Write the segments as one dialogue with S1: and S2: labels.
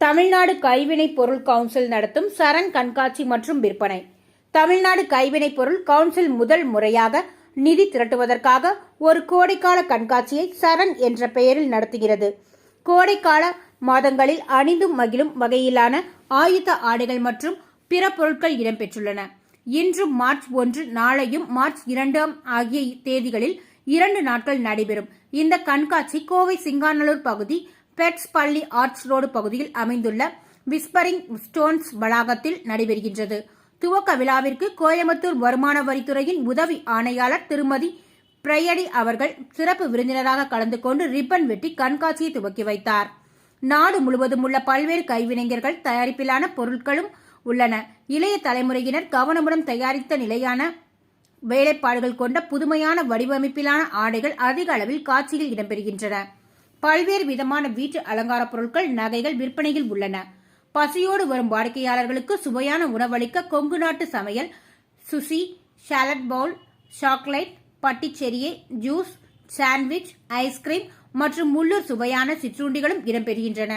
S1: தமிழ்நாடு கைவினைப் பொருள் கவுன்சில் நடத்தும் சரண் கண்காட்சி மற்றும் விற்பனை. தமிழ்நாடு கைவினைப் பொருள் கவுன்சில் முதல் முறையாக நிதி திரட்டுவதற்காக ஒரு கோடைக்கால கண்காட்சியை சரண் என்ற பெயரில் நடத்துகிறது. கோடைக்கால மாதங்களில் அணிந்தும் மகிழும் வகையிலான ஆயுத ஆடைகள் மற்றும் பிற பொருட்கள் இடம்பெற்றுள்ளன. இன்றும் மார்ச் ஒன்று நாளையும் மார்ச் இரண்டாம் ஆகிய தேதிகளில் இரண்டு நாட்கள் நடைபெறும். இந்த கண்காட்சி கோவை சிங்காநல்லூர் பகுதி பெட்ஸ் பள்ளி ஆர்ட்ஸ் ரோடு பகுதியில் அமைந்துள்ள விஸ்பரிங் ஸ்டோன்ஸ் வளாகத்தில் நடைபெறுகின்றது. துவக்க விழாவிற்கு கோயம்புத்தூர் வருமான வரித்துறையின் உதவி ஆணையாளர் திருமதி பிரயடி அவர்கள் சிறப்பு விருந்தினராக கலந்து கொண்டு ரிப்பன் வெட்டி கண்காட்சியை துவக்கி வைத்தார். நாடு முழுவதும் உள்ள பல்வேறு கைவினைஞர்கள் தயாரிப்பிலான பொருட்களும் உள்ளன. இளைய தலைமுறையினர் கவனமுடன் தயாரித்த நிலையான வேலைப்பாடுகள் கொண்ட புதுமையான வடிவமைப்பிலான ஆடைகள் அதிக அளவில் காட்சியில் இடம்பெறுகின்றன. பல்வேறு விதமான வீட்டு அலங்கார பொருட்கள் நகைகள் விற்பனையில் உள்ளன. பசியோடு வரும் வாடிக்கையாளர்களுக்கு சுவையான உணவளிக்க கொங்கு நாட்டு சமையல் சுசி சாலட் பவுல் சாக்லேட் பட்டிச்செரியை ஜூஸ் சாண்ட்விச் ஐஸ்கிரீம் மற்றும் உள்ளூர் சுவையான சிற்றுண்டிகளும் இடம்பெறுகின்றன.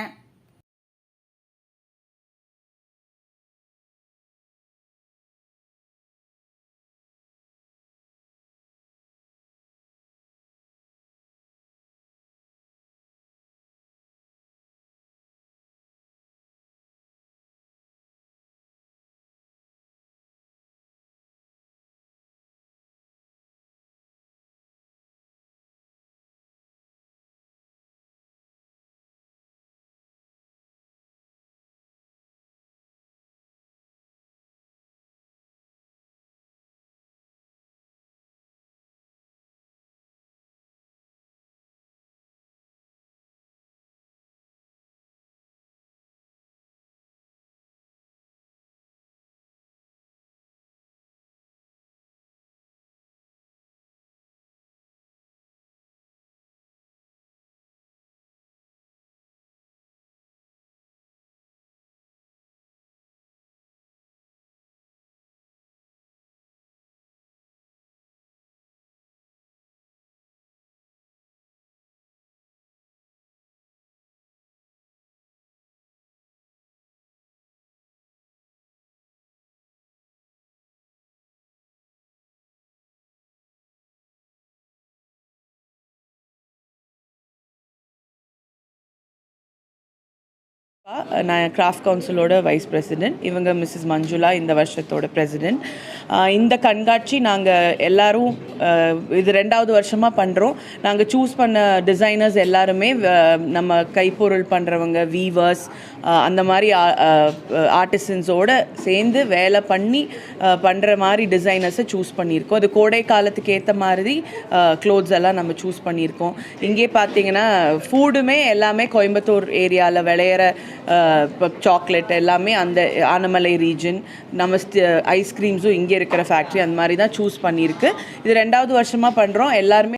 S2: நான் கிராஃப்ட் கவுன்சிலோட வைஸ் பிரசிடென்ட் இவங்க மிஸ்ஸஸ் மஞ்சுளா இந்த வருஷத்தோட பிரசிடென்ட். இந்த கண்காட்சி நாங்கள் எல்லோரும் இது ரெண்டாவது வருஷமாக பண்ணுறோம் நாங்கள் சூஸ் பண்ண டிசைனர்ஸ் எல்லாருமே நம்ம கைப்பொருள் பண்ணுறவங்க வீவர்ஸ் அந்த மாதிரி ஆர்டிசன்ஸோடு சேர்ந்து வேலை பண்ணி பண்ணுற மாதிரி டிசைனர்ஸை சூஸ் பண்ணியிருக்கோம். அது கோடை காலத்துக்கு ஏற்ற மாதிரி க்ளோத்ஸ் எல்லாம் நம்ம சூஸ் பண்ணியிருக்கோம். இங்கே பார்த்தீங்கன்னா ஃபுட்டுமே எல்லாமே கோயம்புத்தூர் ஏரியாவில் விளையிற இப்போ சாக்லேட் எல்லாமே அந்த ஆனமலை ரீஜன் நம்ம ஐஸ்கிரீம்ஸும் இங்கே இருக்கிற ஃபேக்ட்ரி அந்த மாதிரி தான் சூஸ் பண்ணியிருக்கு. இது ரெண்டாவது வருஷமாக பண்ணுறோம் எல்லாருமே